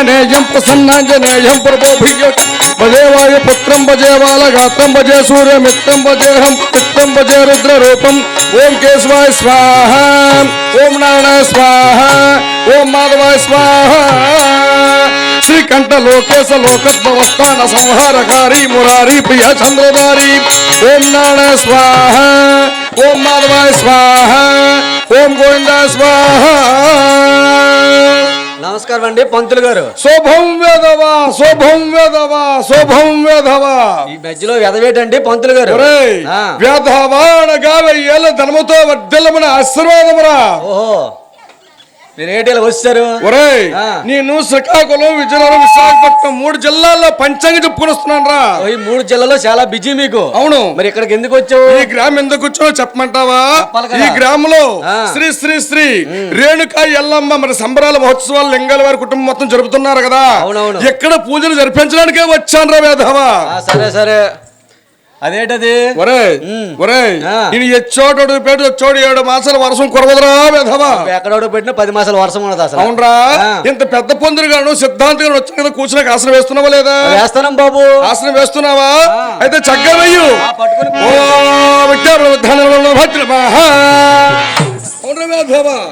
ജനേയം പ്രസന്നം ജനേയം പ്രബോഭിയോ ഭജേവായ പുത്രം ഭജേ ബാലഗാത്രം ഭജേ സൂര്യമിത്രം ഭജേഹം മിത്രം ഭജേ രുദ്രരൂപം ഓം കേശവായ സ്വാഹ ഓം നാരായണ സ്വാഹ ഓം മാധവായ സ്വാഹ శ్రీకంఠ లోకేశ లోకత్వస్థాన సంహారకారి మురారి ప్రియ చంద్రధారి ఓం నారాయణ స్వాహ ఓం మాధవాయ స్వాహ ఓం గోవింద స్వాహ నమస్కారం అండి పంతులు గారు. శుభం వేదవా శుభం వేదవా శుభం వేదవా. ఈ మధ్యలో ఎదవేటండి పంతులు గారు. వేదవానగా వెయ్యేళ్ళ ధనముతో వర్ధలమైన ఆశీర్వాదమురా. ఓహో. మీరు ఏటీలు వచ్చారు ఒరేయ్. నేను శ్రీకాకుళం విజయనగరం విశాఖపట్నం మూడు జిల్లాల్లో పంచాంగ చెప్పుకొని వస్తున్నాను రా. ఈ మూడు జిల్లాలో చాలా బిజీ మీకు. అవును. మరి ఇక్కడికి ఎందుకు వచ్చావు? ఈ గ్రామం ఎందుకు వచ్చావో చెప్పమంటావా. ఈ గ్రామంలో. శ్రీ శ్రీ శ్రీ రేణుకా ఎల్లమ్మ మరి సంబరాల మహోత్సవాలు లింగాల వారి కుటుంబం మొత్తం జరుపుతున్నారు కదా. ఎక్కడ పూజలు జరిపించడానికే వచ్చాను రా వేధవా. సరే సరే. అదేంటది? ఒరే. ఒరే ఆ. నేను ఎచ్చోడు పేరు వచ్చోడు ఏడు మాసాల వర్షం కురవదురా వేధవా? ఎక్కడోడు పెట్టిన పది మాసాల వర్షం ఉన్నది అసలు. అవునరా. ఇంత పెద్ద పొందిరు గాను సిద్ధాంత గారు వచ్చిన కదా కూర్చున్నాక ఆసనం వేస్తున్నావా లేదా? వేస్తానం బాబు. ఆసనం వేస్తున్నావా. అయితే చక్కగా వెయ్యు. పట్టుకొని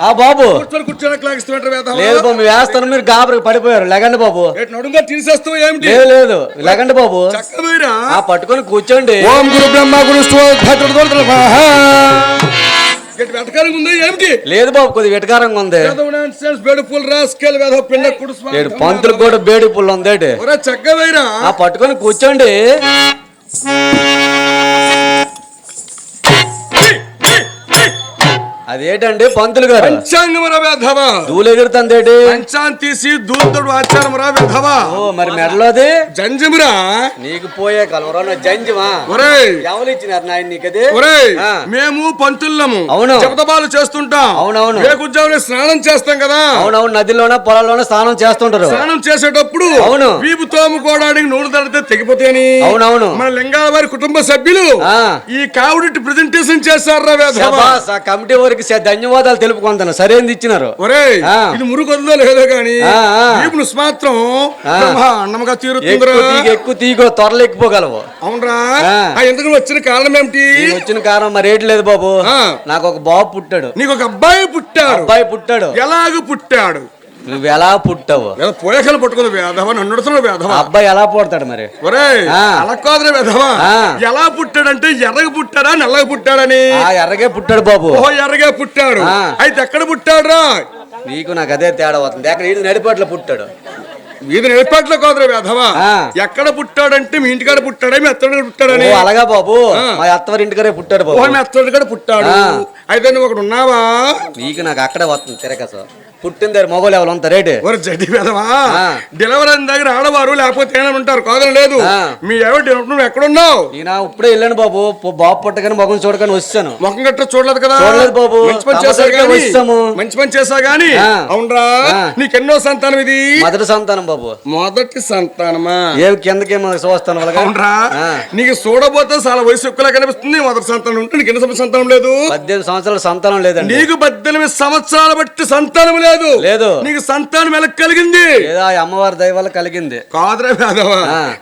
ఆ బాబు? లేదు బాబు వేస్తాను మీరు గాబరికి పడిపోయారు. లెగండి బాబు. ఏంటి నడుంగా తీసేస్తావు ఏమిటి? లేదు లేదు. లెగండి బాబు? ఆ పట్టుకొని కూర్చోండి. ఓం గురు బ్రహ్మ గురు లేదు బాబు కొద్దిగా వెటకారంగా ఉంది. ఏడు పంతులకు కూడా వేడి పుల్ల ఉంది వెయ్యరా ఆ పట్టుకొని కూర్చోండి. అదేంటండి పంతులు గారు? పంచాంగం రా వేధవా దూలు ఎగురుతుందేటి పంచాంగం తీసి దూతుడు ఆచారం రా వేధవా ఓ మరి మెడలోది జంజమురా? నీకు పోయే కలవరా జంజమా? ఒరేయ్! ఎవరు ఇచ్చినారు నాయన నీకది? ఆ. మేము పంతుల్లము అవును. జపతపాలు చేస్తుంటాం. అవునవును. వేకుజామునే స్నానం చేస్తాం కదా? అవునవును నదిలోన పొలాల్లోన స్నానం చేస్తుంటారు. స్నానం చేసేటప్పుడు అవును. వీపు తోముకోవడానికి నూనె తడితే తెగిపోతాయని. అవునవును. మన లింగాల వారి కుటుంబ సభ్యులు ఆ. ఈ కావుడి ప్రెజెంటేషన్ ఆ కమిటీ వారికి స- ధన్యవాదాలు తెలుపుకుంటాను సరైనది ఇచ్చినారు. ఇది లేదో. వీపు మాత్రం ఆ. బ్రహ్మాండంగా తీరుతుందిరా. ఎక్కువ తీగ త్వరలో ఎక్కిపోగలవు అవునరా? ఎందుకు వచ్చిన కారణం ఏమిటి? వచ్చిన కారణం మరి రేటు లేదు బాబు. నాకు ఒక బాబు పుట్టాడు. నీకు ఒక అబ్బాయి పుట్టాడు. అబ్బాయి పుట్టాడు. ఎలాగ పుట్టాడు? నువ్వు ఎలా పుట్టావు ఏదో పోయకలు వేధవ? నన్ను అడుగుతున్నావు వేధవ? అబ్బాయి ఎలా పుడతాడు మరి? ఒరేయ్ ఆ. అలా కాదురా వేధవ? ఆ. ఎలా పుట్టాడంటే ఎర్రగా పుట్టాడా నల్లగా పుట్టాడని. ఆ ఎర్రగే పుట్టాడు బాబు. ఓహో ఎర్రగా పుట్టాడు. ఆ. అయితే ఎక్కడ పుట్టాడురా? నీకు నాకు అదే తేడా అవుతుంది ఎక్కడ ఈడు నడిపాట్లో పుట్టాడు. ఇది నిలపట్లో కాదురా వేధవ? ఆ. ఎక్కడ పుట్టాడంటే మీ ఇంటికాడ పుట్టాడా మీ అత్తడి పుట్టాడని. ఓ అలాగా బాబు. ఆ. మా అత్తవారి ఇంటికరే పుట్టాడు ఓహో బాబు. మీ అత్తడి పుట్టాడు. ఆ. అయితే నువ్వు ఒకడు ఉన్నావా? నీకు నాకు అక్కడే వస్తుంది తిరగస పుట్టిన మొగలు ఎవరు అంత రేటు? ఒరే జడ్డి ఆ. డెలివరీ దగ్గర ఆడవారు లేకపోతే ఏమైనా ఉంటారు? కాదని లేదు. మీ ఎవరు నువ్వు ఎక్కడున్నావు? నేను ఇప్పుడే వెళ్ళాను బాబు. బాబు పుట్టగానే మొగం చూడగానే వచ్చాను. ముఖం గట్ట చూడలేదు కదా? చూడలేదు బాబు. మంచి పని తమ చేశా దగ్గరికి గాని వచ్చాము. మంచి పని చేశా గాని. అవునరా. నీకెన్నో సంతానం ఇది? మొదటి సంతానం బాబు. మొదటి సంతానమా? ఏ కిందకేమో చూస్తాను అవునరా. నీకు చూడబోతే చాలా వయసు ఎక్కువలా కనిపిస్తుంది. మొదటి సంతానం ఉంటే నీకు ఎన్ని సంతానం లేదు? పద్దెనిమిది సంవత్సరాల సంతానం లేదండి. నీకు పద్దెనిమిది సంవత్సరాల బట్టి సంతానం లేదు లేదు. నీకు సంతానం ఎలా కలిగింది? ఆ అమ్మవారి దయ వల్ల కలిగింది. కాదురా వేదవా.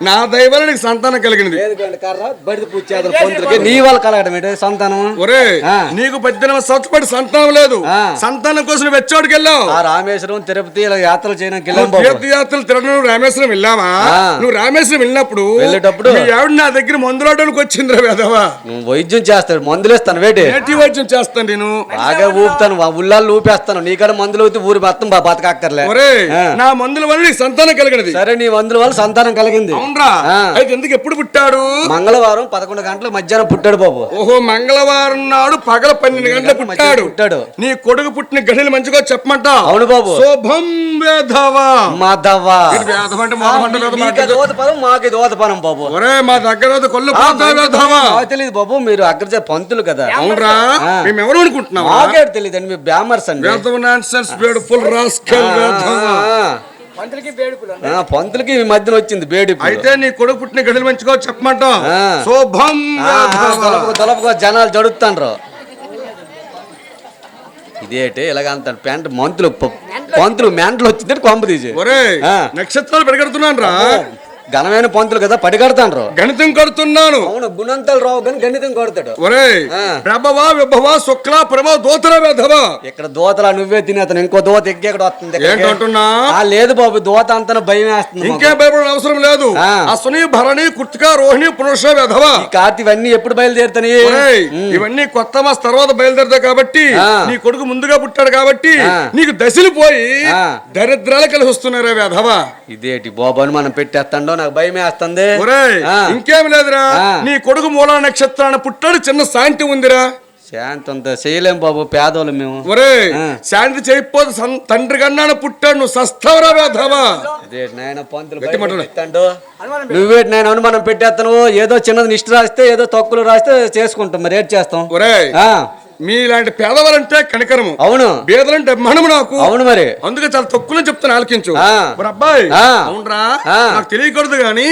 నా దైవాల నీకు సంతానం కలిగింది. లేదు నీ వల్ల కలగడం ఏంటి? సంతానం ఒరే. నీకు పద్దెనిమిది సంవత్సరాల బట్టి సంతానం లేదు. సంతానం కోసం వెచ్చోడికి వెళ్ళావు. ఆ రామేశ్వరం తిరుపతి ఇలా యాత్రలు చేయడానికి తీర్థయాత్రలు తిరగడం రామేశ్వరం వెళ్ళావా. నువ్వు రామేశ్వరం వెళ్ళినప్పుడు వెళ్ళేటప్పుడు ఆవిడ నా దగ్గర మందులాడడానికి వచ్చిందిరా వేదవా నువ్వు వైద్యం చేస్తాడు మందులు ఇస్తాను వేటి. వైద్యం చేస్తాను నేను. బాగా ఊపుతాను ఉల్లాలు ఊపేస్తాను నీకాడ మందులు ఊతి ఊరి మొత్తం బతకక్కర్లే. నా మందుల వల్ల సంతానం కలిగినది. సరే నీ మందుల వల్ల సంతానం కలిగింది. అవునరా. అయితే ఎందుకు ఎప్పుడు పుట్టాడు? మంగళవారం పదకొండు గంటలకు మధ్యాహ్నం పుట్టాడు బాబు. ఓహో మంగళవారం నాడు పగల పన్నెండు గంటలకు మధ్యాహ్నం పుట్టాడు. పుట్టాడు. నీ కొడుకు పుట్టిన గడిని మంచిగా చెప్పమంటా? అవును బాబు. శుభం వేధవా? మాధవా మీకు పదం బాబు. ఒరే మా దగ్గర కొల్లు పోతా తెలియదు బాబు మీరు అగ్రజ పంతులు కదా. అవునరా. మేము ఎవరు అనుకుంటున్నావా? మాకే తెలియదు అండి మీ బ్యామర్స్ అండి. రాస్కెల్ పంతులకి ఈ మధ్యన వచ్చింది బేడి. అయితే నీ కొడుకు పుట్టిన గడిని మంచిగా చెప్పమంటా. శుభం దొలపకు జనాలు జడుతాండ్రు. ఇదేంటి? ఇలాగ అంత పెంట మంతులు పంతులు మెంటలు వచ్చిందంటే కొంప తీసి. నక్షత్రాలు పెడగడుతున్నాను రా ఘనమైన పంతులు కదా పడి కడతాండ్రు గణితం కడుతున్నాను అవును గుణంతాలు రావు కానీ గణితం కొడతాడు ఒరే. ప్రభవ విభవ శుక్ల ప్రభ వేధవ ఇక్కడ దోతలా నువ్వే తినేతను ఇంకో దోత ఎక్కడ వస్తుంది. ఏంటంటున్నా లేదు బాబు దోత అంతా భయం వేస్తుంది. ఇంకే భయపడడం అవసరం లేదు. అశ్వని భరణి కృతిక రోహిణి పురుష వేధవ ఈ కార్తీ ఇవన్నీ ఎప్పుడు బయలుదేరుతాయి ఇవన్నీ కొత్త మాస తర్వాత బయలుదేరుతాయి కాబట్టి. నీ కొడుకు ముందుగా పుట్టాడు కాబట్టి. నీకు దశలు పోయి. దరిద్రాలు కలిసి వస్తున్నారా వేధవ ఇదేటి బాబు అని మనం పెట్టేస్తాడో నాకు భయం వేస్తుంది. ఇంకేం లేదురా. నీ కొడుకు మూలా నక్షత్రాన పుట్టాడు చిన్న శాంతి ఉందిరా. శాంతి అంత చేయలేం బాబు పేదోళ్ళు మేము. ఒరే. శాంతి చేయకపోతే సం- తండ్రి కన్నాను పుట్టాడు నువ్వు సస్తవరా వేధవా? నాయన పంతులు నువ్వేటి నాయన అనుమానం పెట్టేస్తాను ఏదో చిన్నది నిష్ఠ రాస్తే ఏదో తొక్కులు రాస్తే చేసుకుంటాం. మరి ఏం చేస్తాం? ఒరేయ్ ఆ, మీలాంటి పేదవారంటే కనికరము అవును బేదలంటే మనము నాకు అవును మరి అందుకే చాలా తక్కువ చెప్తాను ఆలకించు. మరి అబ్బాయి. అవునరా. నాకు తెలియకూడదు గాని.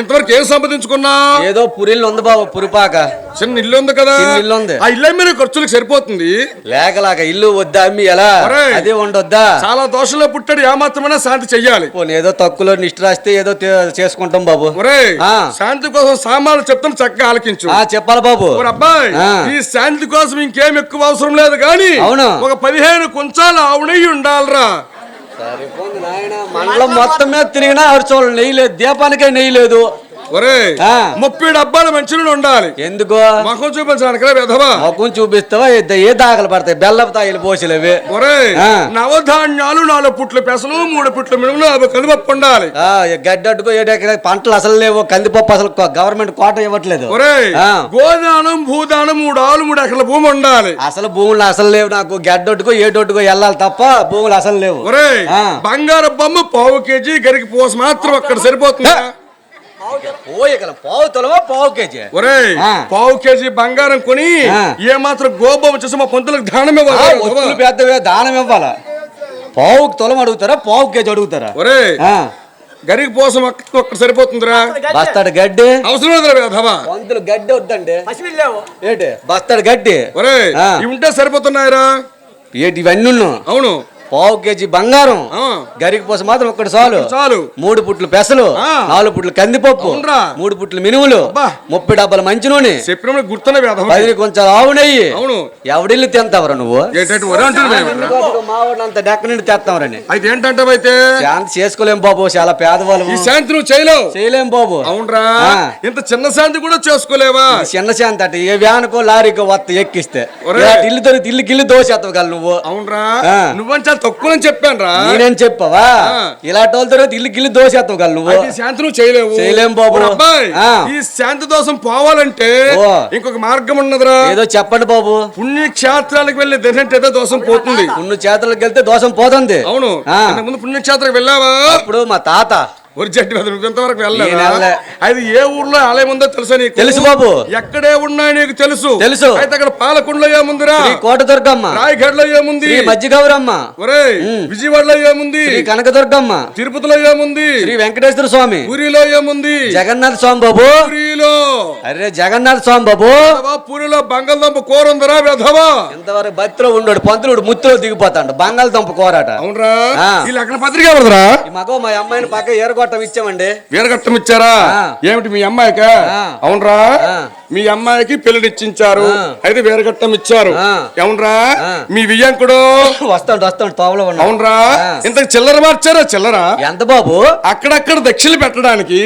ఇంతవరకు ఏం సంపాదించుకున్నా ఏదో పురిల్లు ఉంది బాబు పురిపాక చిన్న ఇల్లు ఉంది కదా ఇల్లు ఉంది. ఆ ఇల్లు మీద ఖర్చులకు సరిపోతుంది లేకలాక ఇల్లు వద్దా అమ్మి ఎలా. అదే ఉండొద్దా చాలా దోషంలో పుట్టాడు ఏమాత్రమైనా శాంతి చెయ్యాలి ఏదో తక్కువలో నిష్ఠ రాస్తే ఏదో చేసుకుంటాం బాబు. శాంతి కోసం సామాన్లు చెప్తాను చక్కగా ఆలకించు ఆ చెప్పాలి బాబు అబ్బాయి. ఈ శాంతి కోసం ఇంకేం ఎక్కువ అవసరం లేదు కానీ అవును. ఒక పదిహేను కొంచాలు ఆవునయ్యి ఉండాలిరా. సరిపోయింది నాయన. మండలం మొత్తం మీద తిరిగినా చూడండి నెయ్యి లేదు. దీపానికే నెయ్యి లేదు. ఒరే. ముప్పై డబ్బాలు మంచినీళ్ళు ఉండాలి. ఎందుకు? ముఖం చూపించడానికి వెధవా? మొక్కం చూపిస్తావా? ఏ- ఏ దాఖలు పడతాయి? బెల్లపు తాయిలు పోసిలు అవి ఒరే ఆ. నవధాన్యాలు నాలుగు పుట్ల పెసలు మూడు పుట్ల మినుములు అవి కందిపప్పు ఉండాలి. ఆ, ఈ గడ్డి అడ్డుకో ఏడెక్కడ పంటలు అసలు లేవు. కందిపప్పు అసలు గవర్నమెంట్ కోట ఇవ్వట్లేదు. ఒరే. గోదానం భూదానం మూడు ఆలు మూడు ఎకరాల భూమి ఉండాలి. అసలు భూములు అసలు లేవు నాకు. గడ్డొట్టుకో ఏటొట్టుకో వెళ్ళాలి తప్ప భూములు అసలు లేవు. ఒరే. బంగారు బొమ్మ పావు కేజీ గరికి పోసి మాత్రం అక్కడ సరిపోతుంది? పోయగలం పావు తొలవా పావు కేజీ ఒరే. పావు కేజీ బంగారం కొని. ఏ మాత్రం గోబొమ్మ చూసి మా పొంతులకు దానం ఇవ్వాలి. పెద్దవే దానం ఇవ్వాలా? పావుకి తొలం అడుగుతారా పావు కేజీ అడుగుతారా? ఒరే గరికి పోసం ఒక్క ఒక్కడ సరిపోతుందిరా. బస్తాడు గడ్డి. అవసరం లేదురా పంతులు గడ్డి వద్దండి. ఏంటి? బస్తాడు గడ్డి? ఒరే. ఇవి ఉంటే సరిపోతున్నాయిరా. ఏంటి ఇవన్నీ. అవును. పావు కేజీ బంగారం. గరికి పోసి మాత్రం ఒక్కటి చాలు. చాలు. మూడు పుట్లు పెసలు ఆ. నాలుగు పుట్లు కందిపప్పు. మూడు పుట్లు మినుములు. ముప్పై డబ్బాల మంచి నూనె చెప్పిన గుర్తున్న కొంచెం ఆవు నెయ్యి. అవును. ఎవడిల్లు తింటావరా నువ్వు? ఏంటంటే మావాడినంత డెక్క నుండి తెస్తావరని అయితే ఏంటంటావైతే శాంతి చేసుకోలేం బాబు చాలా పేదవాళ్ళు. ఈ శాంతి నువ్వు చేయలేవు. చేయలేం బాబు. అవునరా. ఇంత చిన్న శాంతి కూడా చేసుకోలేవా? చిన్న శాంతి అట ఏ వ్యానుకో లారీకో వత్త ఎక్కిస్తే. ఇల్లు దొరికి ఇల్లు గిల్లు దోసేస్తావు నువ్వు. అవునరా. ఆ. తక్కువ చెప్పాను రా. నేనేం చెప్పవా. ఇలాంటి వాళ్ళ తర్వాత ఇల్లు గిల్లు దోసేస్తావు నువ్వు. అయితే ఈ శాంతి నువ్వు చేయలేవు. చేయలేం బాబు. అబ్బాయి. ఈ శాంతి దోషం పోవాలంటే. ఇంకొక మార్గం ఉన్నదిరా. ఏదో చెప్పండి బాబు. పుణ్యక్షేత్రాలకు వెళ్ళి ఏదో దోషం పోతుంది. చేతులకు వెళ్తే దోషం పోతుంది. అవును. ముందు పుణ్యక్షేత్రం వెళ్ళావా? అప్పుడు మా తాత ఒరి జట్టి మీద నువ్వు ఇంతవరకు వెళ్ళలేదా? వెళ్ళలే. అది ఏ ఊర్లో ఆలయం ఉందో తెలుసా నీకు? తెలుసు బాబు. ఎక్కడే ఉన్నాయో నీకు తెలుసు? తెలుసు. అయితే అక్కడ పాలకొండలో ఏముందిరా? శ్రీ కోటదుర్గమ్మ. రాయగఢ్లో ఏముంది? శ్రీ మజ్జిగౌరమ్మ ఒరే విజయవాడలో ఏముంది? కనకదుర్గమ్మ. తిరుపతిలో ఏముంది? శ్రీ వెంకటేశ్వర స్వామి. పూరిలో ఏముంది? జగన్నాథ స్వామి బాబు. పూరిలో. అరే జగన్నాథ స్వామి బాబు. పూరిలో బంగాళదుంప కూర ఉందిరా వెధవా? ఇంతవరకు బతిలో ఉండడు పంతులుడు ముత్తులో దిగిపోతాడు బంగాళదుంప కోరాట. అవునరా. ఈ లగ్న పత్రిక మగ మా అమ్మాయిని పక్క ఏరగొట్టం ఇచ్చామండి వీరగట్టం ఇచ్చారా. ఏమిటి మీ అమ్మాయికా. అవునరా. మీ అమ్మాయికి పెళ్ళినిచ్చించారు. అయితే వీరగట్టం ఇచ్చారు. అవునరా. మీ వియ్యంకుడు వస్తాడు వస్తాడు తోవలో అవునరా. ఇంత చిల్లర మార్చారా చిల్లర ఎంత బాబు అక్కడక్కడ దక్షిణ పెట్టడానికి.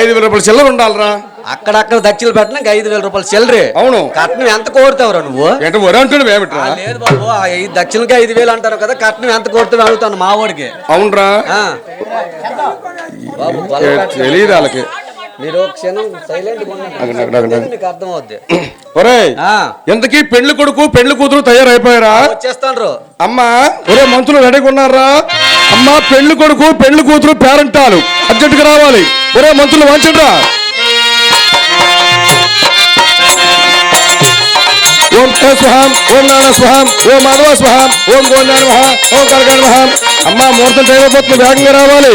ఐదు వేల రూపాయల చిల్లర ఉండాలిరా అక్కడక్కడ దక్షిణలు పెట్టడానికి ఐదు వేల రూపాయలు చెల్లరి అవును. కట్నం ఎంత కోరుతావురా నువ్వు? వరే ఏమిట్రా? ఆ, లేదు బాబు ఆ ఐదు దక్షిణకి ఐదు వేలు అంటారు కదా కట్నం ఎంత కోరుతావు అడుగుతాను మా వాడికి. అవునరా. ఆ. బాబు బల్ల. తెలియదు వాళ్ళకి. మీరు ఒక క్షణం సైలెంట్. నీకు అర్థమవుద్ది. ఒరే ఆ, ఎంతకీ పెళ్ళి కొడుకు పెళ్ళి కూతురు తయారైపోయారా? వచ్చేస్తాను అమ్మా ఒరే మంత్రులు రెడీగా ఉన్నారా? అమ్మా పెళ్ళి కొడుకు పెళ్ళి కూతురు పేరంటాలు. అర్జెంటుగా రావాలి. ఒరే మంత్రులు వంచండ్రా ఓం కే స్వహం ఓం నాన్న స్వహం ఓం మాధవ స్వహం ఓం గోండా నమః ఓం కరగణ నమః అమ్మా ముహూర్తం టైం అయిపోతుంది వేగంగా రావాలి